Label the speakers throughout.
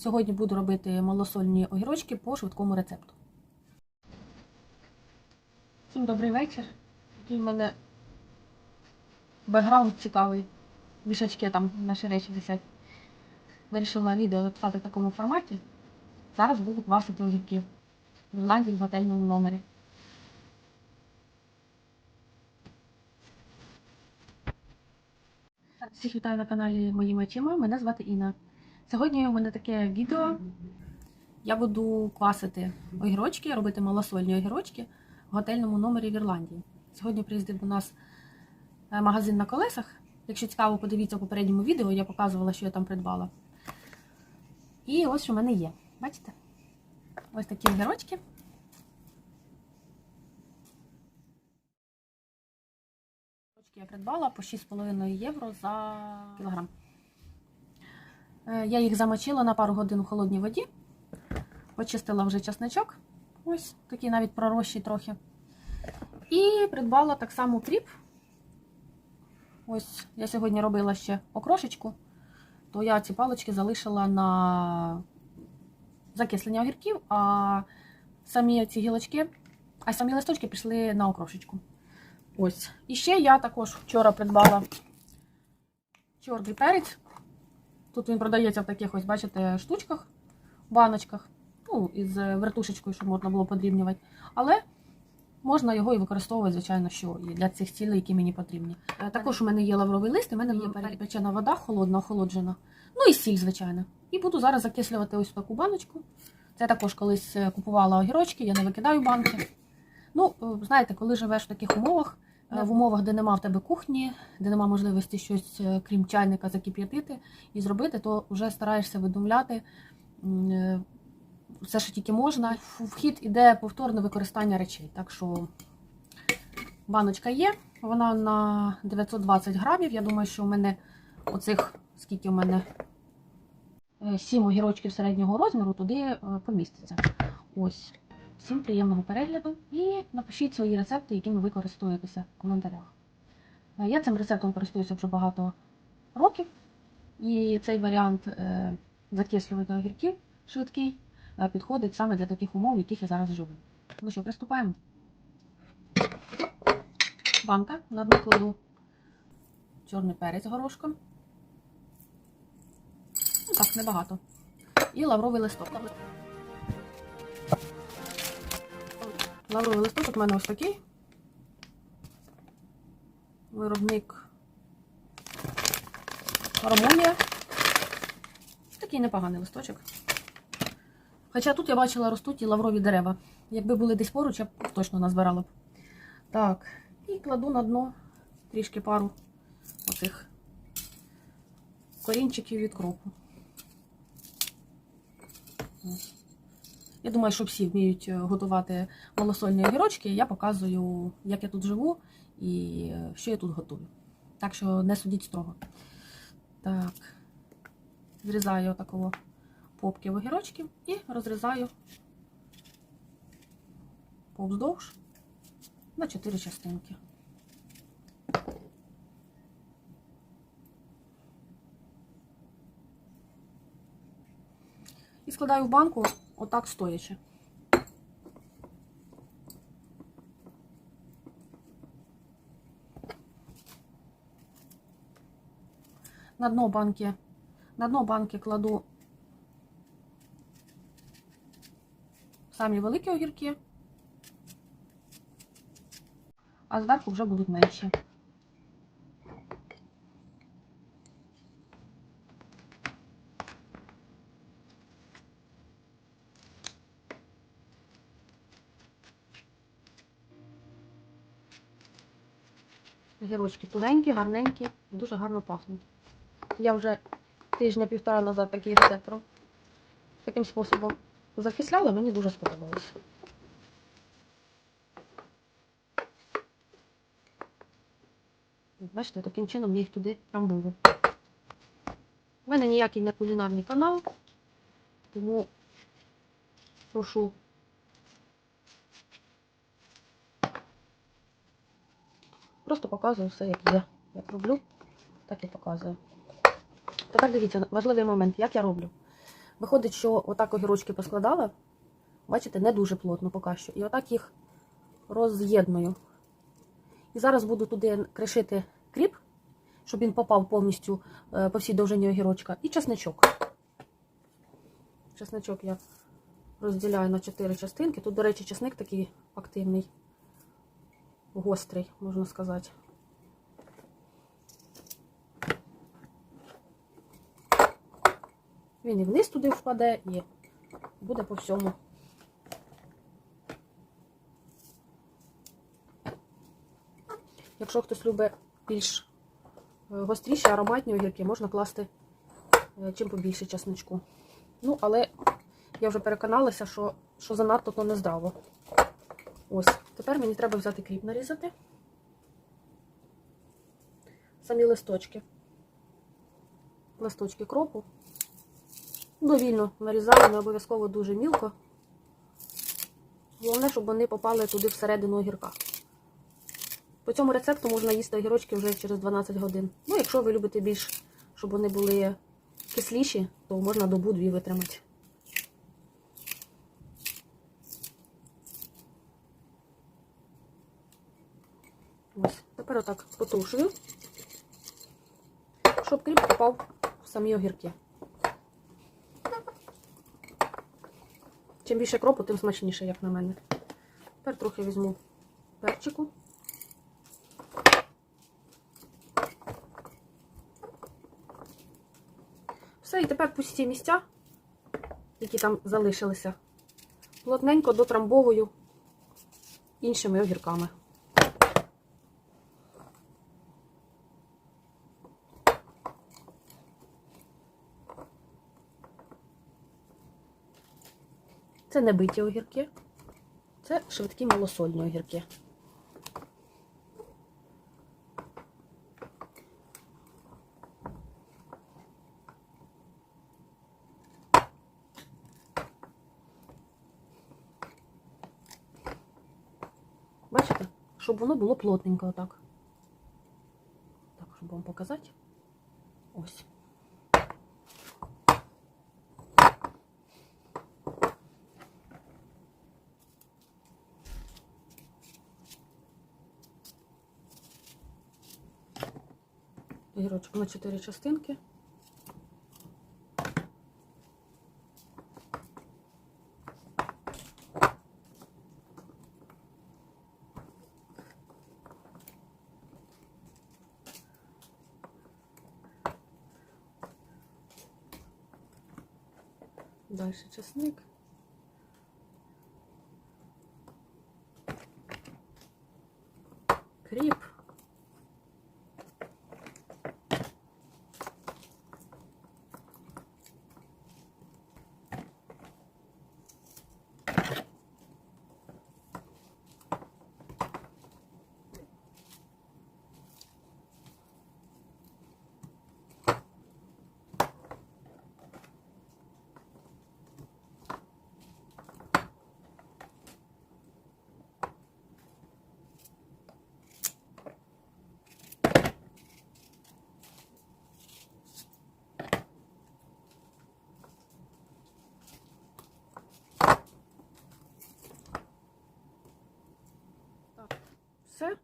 Speaker 1: Сьогодні буду робити малосольні огірочки по швидкому рецепту. Всім добрий вечір. Такий в мене бекграунд цікавий. Вішачки там наші речі висять. Вирішила відео записати в такому форматі. Зараз буду квасити огірки в Ірландії в готельному номері. Всіх вітаю на каналі Моїми очима. Мене звати Інна. Сьогодні у мене таке відео. Я буду квасити огірочки, робити малосольні огірочки в готельному номері в Ірландії. Сьогодні приїздив до нас е, магазин на колесах. Якщо цікаво, подивіться в попередньому відео, я показувала, що я там придбала. І ось що в мене є. Бачите? Ось такі огірочки. Огірочки я придбала по 6,5 євро за кілограм. Е, Я їх замочила на пару годин у холодній воді. Почистила вже часничок. Ось такий навіть пророщий трохи. І придбала так само кріп. Ось я сьогодні робила ще окрошечку, то я ці палички залишила на закислення огірків, а самі ці гілочки, а самі листочки пішли на окрошечку. Ось. І ще я також вчора придбала чорний перець. Тут він продається в таких ось, бачите, штучках, баночках. Ну, із вертушечкою, щоб можна було подрібнювати. Але можна його і використовувати, звичайно, що і для цих цілей, які мені потрібні. Е, Також у мене є лавровий лист, в мене є перепечена вода, холодна, охолоджена. Ну і сіль, звичайно. І буду зараз закислювати ось таку баночку. Це також колись е, купувала огірочки, я не викидаю банки. Ну, е, знаєте, коли живеш в таких умовах, е, в умовах, де нема в тебе кухні, де нема можливості щось, е, крім чайника, закип'ятити і зробити, то вже стараєшся видумляти е, все, що тільки можна. Вхід іде повторне використання речей. Так що баночка є, вона на 920 грамів. Я думаю, що у мене оцих, скільки у мене е, сім огірочків середнього розміру, туди е, поміститься. Ось. Всім приємного перегляду і напишіть свої рецепти, якими ви користуєтеся в коментарях. Е, Я цим рецептом користуюся вже багато років, і цей варіант е, закислювання огірків швидкий е, підходить саме для таких умов, в яких я зараз живу. Ну що, приступаємо. Банка на дно кладу чорний перець горошком. Ну так, небагато. І лавровий листок. Лавровий листочок у мене ось такий. Виробник Ромонія. Такий непоганий листочок. Хоча тут я бачила ростуть і лаврові дерева. Якби були десь поруч, я б точно назбирала б. Так, і кладу на дно трішки пару оцих корінчиків від кропу. Ось. Я думаю, що всі вміють е, готувати малосольні огірочки. Я показую, як я тут живу і е, що я тут готую. Так що не судіть строго. Так, зрізаю отакого попки в огірочки і розрізаю повздовж на 4 частинки. І складаю в банку отак стоячи. На дно банки, на дно банки кладу самі великі огірки, а зверху вже будуть менші. Гірочки туленькі, гарненькі, дуже гарно пахнуть. Я вже тижня-півтора назад такий рецепт таким способом закисляла, мені дуже сподобалось. Бачите, таким чином я їх туди трамбую. У мене ніякий не кулінарний канал, тому прошу показую все, як є. Як роблю, так і показую. Тепер дивіться, важливий момент, як я роблю. Виходить, що отак огірочки поскладала, бачите, не дуже плотно поки що. І отак їх роз'єдную. І зараз буду туди кришити кріп, щоб він попав повністю е, по всій довжині огірочка, і чесничок. Чесничок я розділяю на 4 частинки. Тут, до речі, чесник такий активний, гострий, можна сказати. Він і вниз туди впаде, і буде по всьому. Якщо хтось любить більш е, гостріші, ароматні огірки, можна класти е, чим побільше чесночку. Ну, але я вже переконалася, що, що занадто то не здраво. Ось, тепер мені треба взяти кріп нарізати. Самі листочки. Листочки кропу. Довільно нарізаю, не обов'язково дуже мілко. Головне, щоб вони попали туди всередину огірка. По цьому рецепту можна їсти огірочки вже через 12 годин. Ну, якщо ви любите більш, щоб вони були кисліші, то можна добу-дві витримати. Ось, тепер отак потрушую, щоб кріп попав в самі огірки. Чим більше кропу, тим смачніше, як на мене. Тепер трохи візьму перчику. Все, і тепер пусті місця, які там залишилися, плотненько дотрамбовую іншими огірками. Це не биті огірки, це швидкі малосольні огірки. Бачите, щоб воно було плотненько отак. Так, щоб вам показати. Огірочок на 4 частинки. Далі чесник. Все.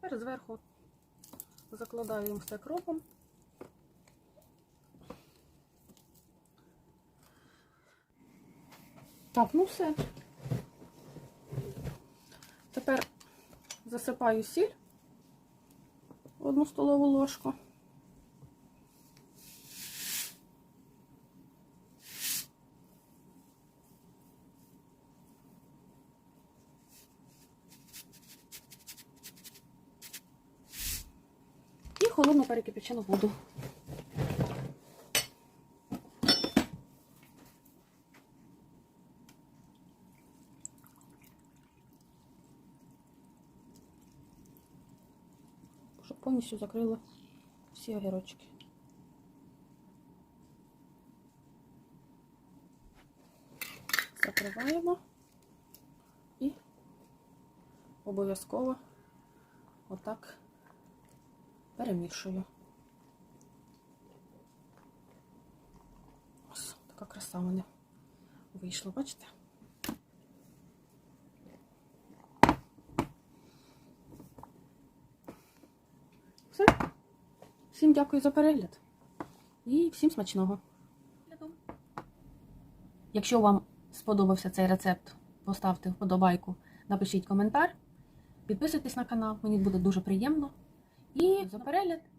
Speaker 1: Тепер зверху закладаю їм все кропом. Так, ну все. Тепер засипаю сіль одну столову ложку. І холодну воду. Щоб повністю закрило всі огірочки. Закриваємо і обов'язково отак перемішую. Краса в мене вийшла, бачите? Все. Всім дякую за перегляд. І всім смачного. Якщо вам сподобався цей рецепт, поставте вподобайку, напишіть коментар, підписуйтесь на канал, мені буде дуже приємно. І за перегляд!